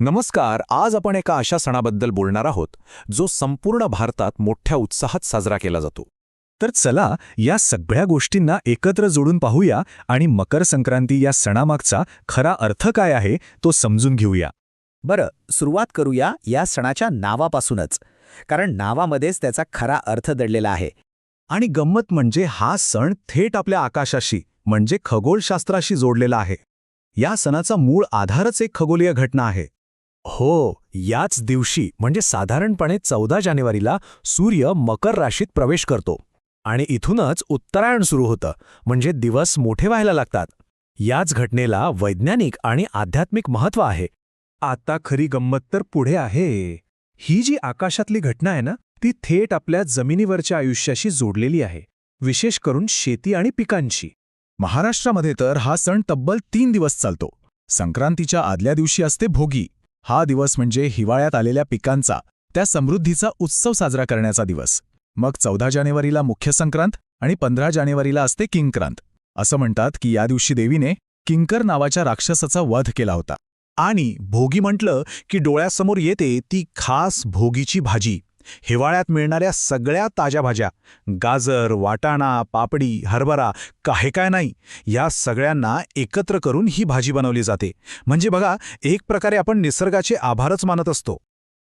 नमस्कार आज आपण एका अशा सणाबद्दल बोलणार आहोत जो संपूर्ण भारतात मोठ्या उत्साहात साजरा केला जातो. तर चला या सगळ्या गोष्टींना एकत्र जोडून पाहूया आणि मकर संक्रांती या सणामागचा खरा अर्थ काय आहे तो समजून घेऊया. बरं सुरुवात करूया या सणाच्या नावापासूनच कारण नावामध्येच त्याचा खरा अर्थ दडलेला आहे. आणि गंमत म्हणजे हा सण थेट आपल्या आकाशाशी म्हणजे खगोलशास्त्राशी जोडलेला आहे. या सणाचा मूळ आधारच एक खगोलीय घटना आहे. हो याच दिवशी म्हणजे साधारणपणे चौदा जानेवारीला सूर्य मकर राशीत प्रवेश करतो. आणि इथूनच उत्तरायण सुरू होतं म्हणजे दिवस मोठे व्हायला लागतात. याच घटनेला वैज्ञानिक आणि आध्यात्मिक महत्त्व आहे. आता खरी गंमत तर पुढे आहे. ही जी आकाशातली घटना आहे ना ती थेट आपल्या जमिनीवरच्या आयुष्याशी जोडलेली आहे विशेष करून शेती आणि पिकांची महाराष्ट्रामध्ये तर हा सण तब्बल तीन दिवस चालतो. संक्रांतीच्या आदल्या दिवशी असते भोगी. हा दिवस म्हणजे हिवाळ्यात आलेल्या पिकांचा त्या समृद्धीचा उत्सव साजरा करण्याचा दिवस. मग चौदा जानेवारीला मुख्य संक्रांत आणि पंधरा जानेवारीला असते किंक्रांत. असं म्हणतात की या दिवशी देवीने किंकर नावाच्या राक्षसाचा वध केला होता. आणि भोगी म्हटलं की डोळ्यासमोर येते ती खास भोगीची भाजी. हिवाळ्यात मिळणाऱ्या सगळ्या ताज्या भाज्या गाजर वाटाणा पापडी हरभरा काही काय नाही या सगळ्यांना एकत्र करून ही भाजी बनवली जाते. म्हणजे बघा एक प्रकारे आपण निसर्गाचे आभारच मानत असतो.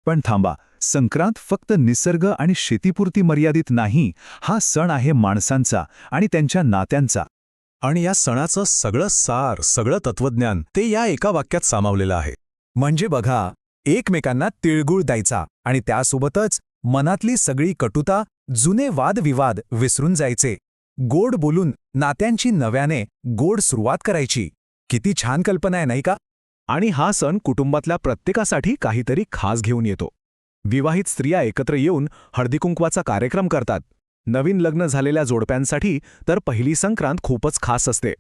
पण थांबा संक्रांत फक्त निसर्ग आणि शेतीपुरती मर्यादित नाही हा सण आहे माणसांचा आणि त्यांच्या नात्यांचा. आणि या सणाचं सगळं सार सगळं तत्वज्ञान ते या एका वाक्यात सामावलेलं आहे. म्हणजे बघा एकमेकांना तिळगुळ द्यायचा आणि त्यासोबतच मनातली सगळी कटुता जुने वादविवाद विसरून जायचे. गोड बोलून नात्यांची नव्याने गोड सुरुवात करायची. किती छान कल्पना आहे नाही का? आणि हा सण कुटुंबातल्या प्रत्येकासाठी काहीतरी खास घेऊन येतो. विवाहित स्त्रिया एकत्र येऊन हळदीकुंकवाचा कार्यक्रम करतात. नवीन लग्न झालेल्या जोडप्यांसाठी तर पहिली संक्रांत खूपच खास असते.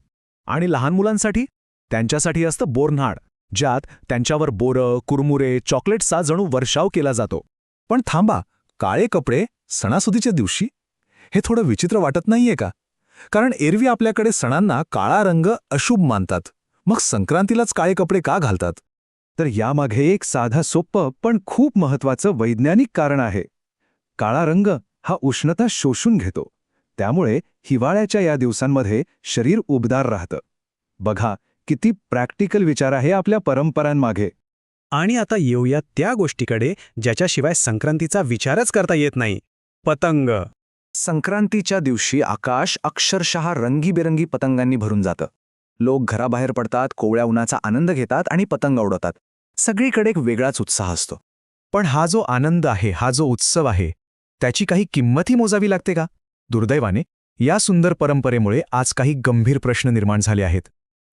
आणि लहान मुलांसाठी? त्यांच्यासाठी असतं बोरन्हाड ज्यात त्यांच्यावर बोरं कुरमुरे चॉकलेट्सचा जणू वर्षाव केला जातो. पण थांबा काळे कपडे सणासुदीच्या दिवशी? हे थोडं विचित्र वाटत नाहीये का? कारण एरवी आपल्याकडे सणांना काळा रंग अशुभ मानतात. मग संक्रांतीलाच काळे कपडे का घालतात? तर यामागे एक साधा सोप्पं पण खूप महत्वाचं वैज्ञानिक कारण आहे. काळा रंग हा उष्णता शोषून घेतो. त्यामुळे हिवाळ्याच्या या दिवसांमध्ये शरीर उबदार राहतं. बघा किती प्रॅक्टिकल विचार आहे आपल्या परंपरांमागे. आणि आता येऊया त्या गोष्टीकडे ज्याच्याशिवाय संक्रांतीचा विचारच करता येत नाही. पतंग. संक्रांतीच्या दिवशी आकाश अक्षरशः रंगीबेरंगी पतंगांनी भरून जातं. लोक घराबाहेर पडतात कोवळ्या उन्हाचा आनंद घेतात आणि पतंग उडवतात. सगळीकडे एक वेगळाच उत्साह असतो. पण हा जो आनंद आहे हा जो उत्सव आहे त्याची काही किंमतही मोजावी लागते का? दुर्दैवाने या सुंदर परंपरेमुळे आज काही गंभीर प्रश्न निर्माण झाले आहेत.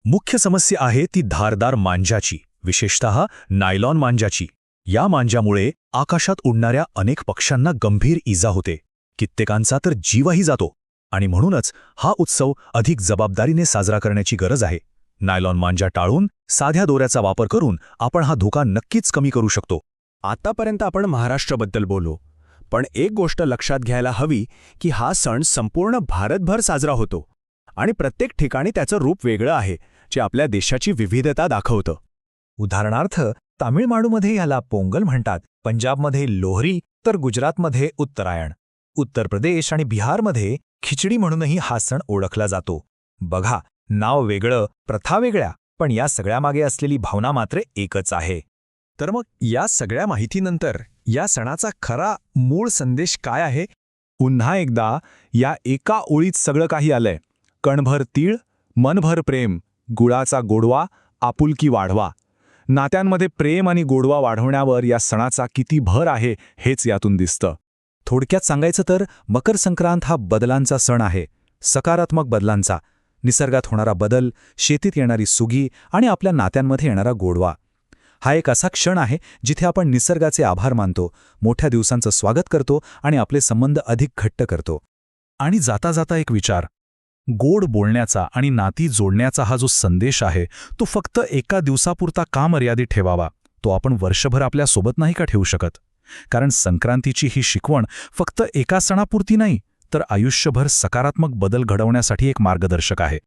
मुख्य समस्या आहे ती धारदार मांजाची विशेषतः नायलॉन मांजाची या मांजामुळे आकाशात उडणाऱ्या अनेक पक्ष्यांना गंभीर इजा होते. कित्येकांचा तर जीवही जातो. आणि म्हणूनच हा उत्सव अधिक जबाबदारीने साजरा करण्याची गरज आहे. नायलॉन मांजा टाळून साध्या दोऱ्याचा वापर करून आपण हा धोका नक्कीच कमी करू शकतो. आतापर्यंत आपण महाराष्ट्राबद्दल बोलू पण एक गोष्ट लक्षात घ्यायला हवी की हा सण संपूर्ण भारतभर साजरा होतो. आणि प्रत्येक ठिकाणी त्याचं रूप वेगळं आहे जे आपल्या देशाची विविधता दाखवतं. उदाहरणार्थ तामिळनाडूमध्ये ह्याला पोंगल म्हणतात पंजाबमध्ये लोहरी तर गुजरातमध्ये उत्तरायण. उत्तर प्रदेश आणि बिहारमध्ये खिचडी म्हणूनही हा सण ओळखला जातो. बघा नाव वेगळं प्रथा वेगळ्या पण या सगळ्यामागे असलेली भावना मात्र एकच आहे. तर मग या सगळ्या माहितीनंतर या सणाचा खरा मूळ संदेश काय आहे? पुन्हा एकदा या एका ओळीत सगळं काही आलंय. कणभर तीळ मनभर प्रेम गुळाचा गोडवा आपुलकी वाढवा. नात्यांमध्ये प्रेम आणि गोडवा वाढवण्यावर या सणाचा किती भर आहे हेच यातून दिसतं. थोडक्यात सांगायचं तर मकर संक्रांत हा बदलांचा सण आहे. सकारात्मक बदलांचा. निसर्गात होणारा बदल शेतीत येणारी सुगी आणि आपल्या नात्यांमध्ये येणारा गोडवा. हा एक असा क्षण आहे जिथे आपण निसर्गाचे आभार मानतो मोठ्या दिवसांचं स्वागत करतो आणि आपले संबंध अधिक घट्ट करतो. आणि जाता जाता एक विचार. गोड बोलण्याचा आणि नाती जोडण्याचा हा जो संदेश आहे तो फक्त एका दिवसापुरता का मर्यादित ठेवावा? तो आपण वर्षभर आपल्यासोबत नाही का ठेवू शकत? कारण संक्रांतीची ही शिकवण फक्त एका सणापुरती नाही तर आयुष्यभर सकारात्मक बदल घडवण्यासाठी एक मार्गदर्शक आहे.